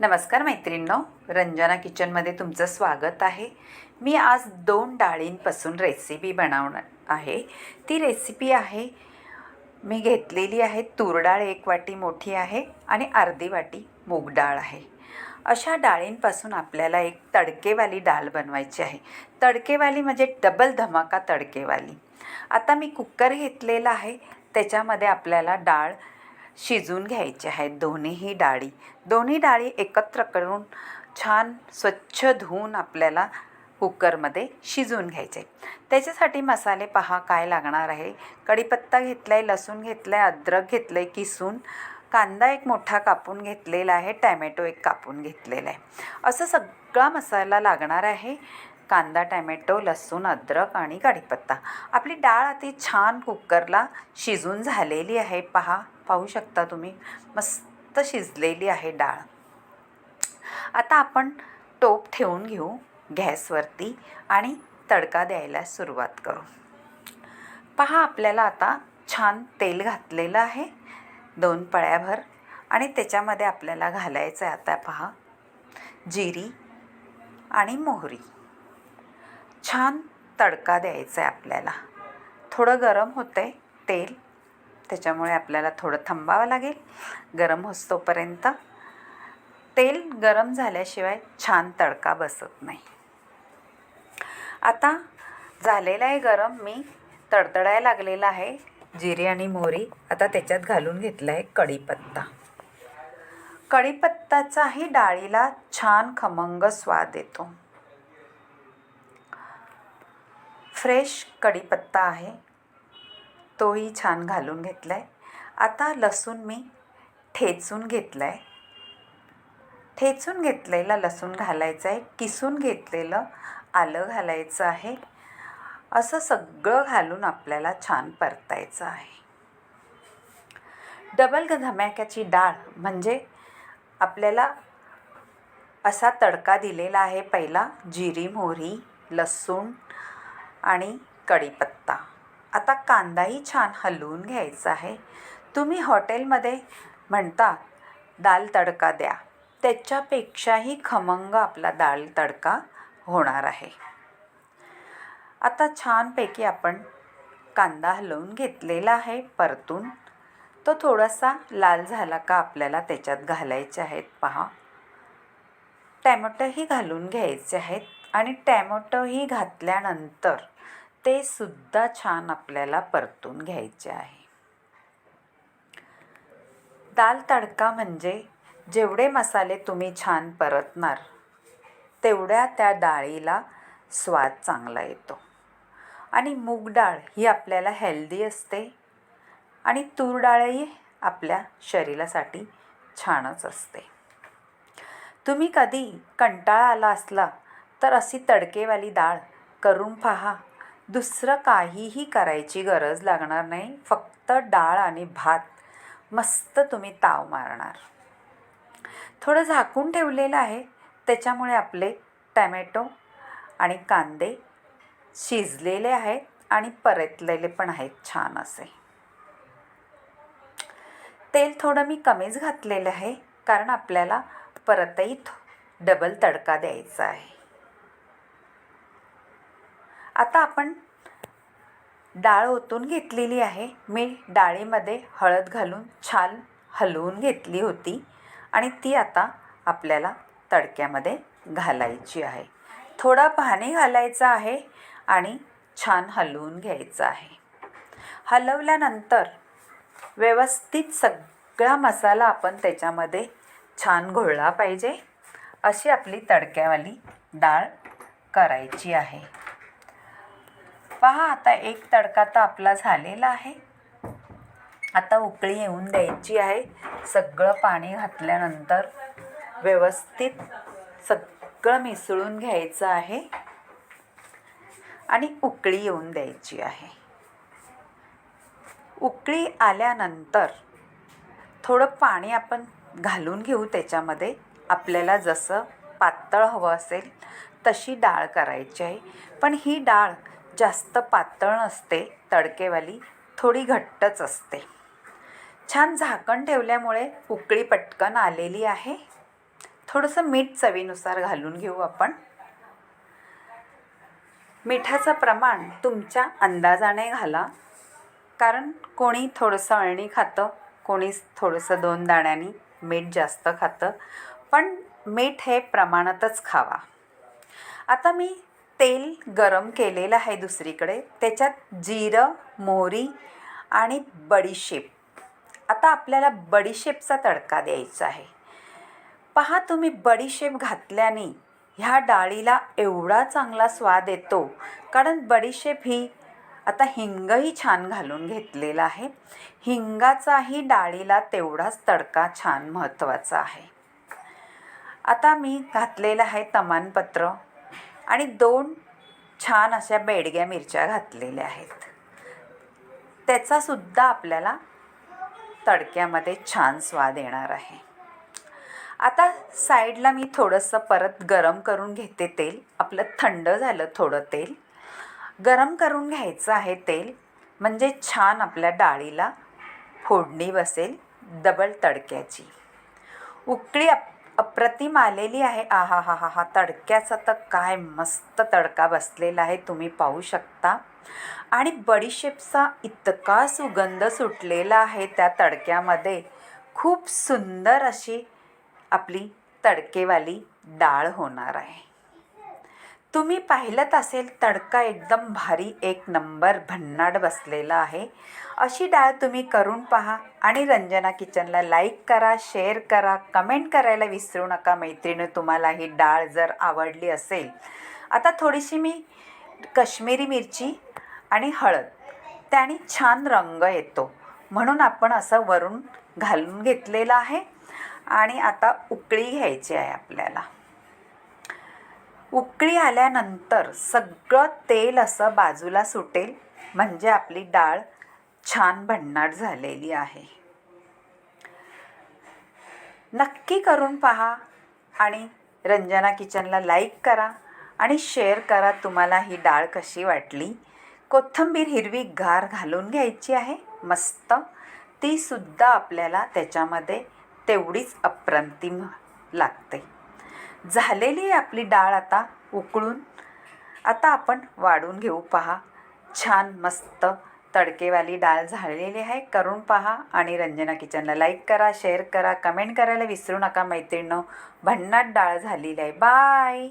नमस्कार मैत्रिणींनो रंजना किचनमध्ये तुमचं स्वागत आहे. मी आज दोन डाळींपासून रेसिपी बनवणार आहे. ती रेसिपी आहे मी घेतलेली आहे तूर डाळ एक वाटी मोठी आहे आणि अर्धी वाटी मूग डाळ आहे. अशा डाळींपासून आपल्याला एक तडकेवाली डाळ बनवायची आहे. तडकेवाली म्हणजे डबल धमाका तडकेवाली. आता मी कुकर घेतलेला आहे त्याच्यामध्ये आपल्याला डाळ शिजून घ्यायचे आहेत दोन्हीही डाळी. दोन्ही डाळी एकत्र करून छान स्वच्छ धुवून आपल्याला कुकरमध्ये शिजवून घ्यायचे. त्याच्यासाठी मसाले पहा काय लागणार आहे. कढीपत्ता घेतला आहे लसूण घेतला आहे अद्रक घेतलं आहे किसून. कांदा एक मोठा कापून घेतलेला आहे टॅमॅटो एक कापून घेतलेला आहे. असं सगळा मसाला लागणार आहे. कांदा टॅमॅटो लसूण अद्रक आणि कढीपत्ता. आपली डाळ अति छान कुकरला शिजून झालेली आहे. पहा. पाहू शकता तुम्ही. मस्त शिजलेली आहे डाळ. आता आपण टोप ठेवून घेऊ गॅसवरती आणि तडका द्यायला सुरुवात करू. पहा आपल्याला आता छान तेल घातलेलं आहे दोन पळ्याभर. आणि त्याच्यामध्ये आपल्याला घालायचं आहे आता पहा जिरी आणि मोहरी. छान तडका द्यायचा आहे आपल्याला. थोडं गरम होतं आहे तेल. त्याच्यामुळे आपल्याला थोडं थांबावं लागेल. गरम होस्तोपर्यंत. तेल गरम झाल्याशिवाय छान तडका बसत नाही. आता झालेलं आहे गरम. मी तडतडायला लागलेला आहे जिरे आणि मोहरी. आता त्याच्यात घालून घेतला आहे कढीपत्ता. कढीपत्ताचाही डाळीला छान खमंग स्वाद येतो. फ्रेश कढीपत्ता आहे. तोही छान घालून घेतला आहे आता लसूण मी ठेचून घेतला आहे ठेचून घेतलेला लसूण घालायचं आहे किसून घेतलेलं आलं घालायचं आहे. असं सगळं घालून आपल्याला छान परतायचं आहे. डबल धमाक्याची डाळ म्हणजे आपल्याला असा तडका दिलेला आहे पहिला जिरी मोहरी लसूण आणि कढीपत्ता. आता कांदाही छान हलवून घ्यायचा आहे. तुम्ही हॉटेलमध्ये म्हणता दाल तडका द्या. त्याच्यापेक्षाही खमंग आपला दाल तडका होणार आहे. आता छानपैकी आपण कांदा हलवून घेतलेला आहे परतून. तो थोडासा लाल झाला का आपल्याला त्याच्यात घालायचे आहेत पहा. टॅमॅटोही घालून घ्यायचे आहेत आणि टॅमॅटोही घातल्यानंतर ते सुद्धा छान आपल्याला परतून घ्यायचे आहे. दाल तडका म्हणजे जेवढे मसाले तुम्ही छान परतणार तेवढ्या त्या डाळीला स्वाद चांगला येतो. आणि मूग डाळ ही आपल्याला हेल्दी असते आणि तूर डाळही आपल्या शरीरासाठी छानच असते. तुम्ही कधी कंटाळा आला असला तर अशी तडकेवाली डाळ करून पहा. दुसरं काहीही करायची गरज लागणार नाही. फक्त डाळ आणि भात. मस्त तुम्ही ताव मारणार. थोडं झाकून ठेवलेलं आहे. त्याच्यामुळे आपले टॅमॅटो आणि कांदे शिजलेले आहेत आणि परतलेले पण आहेत छान असे. तेल थोडं मी कमीच घातलेलं आहे. कारण आपल्याला परतही डबल तडका द्यायचा आहे. आता आपण डाळ ओतून घेतलेली आहे. मी डाळीमध्ये हळद घालून छान हलवून घेतली होती आणि ती आता आपल्याला तडक्यामध्ये घालायची आहे. थोडा पाणी घालायचं आहे आणि छान हलवून घ्यायचं आहे. हलवल्यानंतर व्यवस्थित सगळा मसाला आपण त्याच्यामध्ये छान घोळला पाहिजे. अशी आपली तडक्यावाली डाळ करायची आहे. पहा आता एक तडका तर आपला झालेला आहे. आता उकळी येऊन द्यायची आहे. सगळं पाणी घातल्यानंतर व्यवस्थित सगळं मिसळून घ्यायचं आहे. आणि उकळी येऊन द्यायची आहे. उकळी आल्यानंतर थोडं पाणी आपण घालून घेऊ त्याच्यामध्ये. आपल्याला जसं पातळ हवं असेल तशी डाळ करायची आहे. पण ही डाळ जास्त पातळ नसते तडकेवाली थोडी घट्टच असते. छान झाकण ठेवल्यामुळे उकळी पटकन आलेली आहे. थोडंसं मीठ चवीनुसार घालून घेऊ आपण. मिठाचं प्रमाण तुमच्या अंदाजाने घाला. कारण कोणी थोडंसं अळणी खातं कोणी थोडंसं दोन दाण्यानी मीठ जास्त खातं. पण मीठ हे प्रमाणातच खावा. आता मी तेल गरम केलेलं आहे दुसरीकडे. त्याच्यात जिरं मोहरी आणि बडीशेप. आता आपल्याला बडीशेपचा तडका द्यायचा आहे. पहा तुम्ही बडीशेप घातल्याने ह्या डाळीला एवढा चांगला स्वाद येतो. कारण बडीशेप ही आता हिंगही छान घालून घेतलेला आहे. हिंगाचाही डाळीला तेवढाच तडका छान महत्त्वाचा आहे. आता मी घातलेलं आहे तमानपत्र. आणि दोन छान अशा बेडग्या मिरच्या घातलेल्या आहेत. त्याचासुद्धा आपल्याला तडक्यामध्ये छान स्वाद येणार आहे. आता साईडला मी थोडंसं परत गरम करून घेते तेल. आपलं थंड झालं थोडं तेल. गरम करून घ्यायचं आहे तेल. म्हणजे छान आपल्या डाळीला फोडणी बसेल. डबल तडक्याची. उकळी आप अप्रतिम आलेली आहे. आहा हा हा हा. तडक्याचा तर काय मस्त तडका बसलेला आहे. तुम्ही पाहू शकता. आणि बडीशेपचा इतका सुगंध सुटलेला आहे त्या तडक्यामध्ये. खूप सुंदर अशी आपली तडकेवाली डाळ होणार आहे. तुम्ही पाहिलंत असेल तडका एकदम भारी एक नंबर भन्नाट बसलेला आहे. अशी डाळ तुम्ही करून पहा आणि रंजना किचनला लाईक करा शेअर करा कमेंट करायला विसरू नका मैत्रिणी तुम्हाला ही डाळ जर आवडली असेल. आता थोडीशी मी कश्मीरी मिरची आणि हळद त्याने छान रंग येतो. म्हणून आपण असं वरून घालून घेतलेलं आहे. आणि आता उकळी घ्यायची आहे आपल्याला. उकळी आल्यानंतर सगळं तेल असं बाजूला सुटेल. म्हणजे आपली डाळ छान भन्नाट झालेली आहे. नक्की करून पहा आणि रंजना किचनला लाईक करा आणि शेअर करा तुम्हाला ही डाळ कशी वाटली. कोथिंबीर हिरवी गार घालून घ्यायची आहे. मस्त. तीसुद्धा आपल्याला त्याच्यामध्ये तेवढीच अप्रंतिम लागते. झालेली आहे आपली डाळ आता उकळून. आता आपण वाढून घेऊ पहा. छान मस्त तडकेवाली डाळ झालेली आहे. करून पहा आणि रंजना किचनला लाईक करा शेअर करा कमेंट करायला विसरू नका मैत्रिणं भन्नाट डाळ झालेली आहे. बाय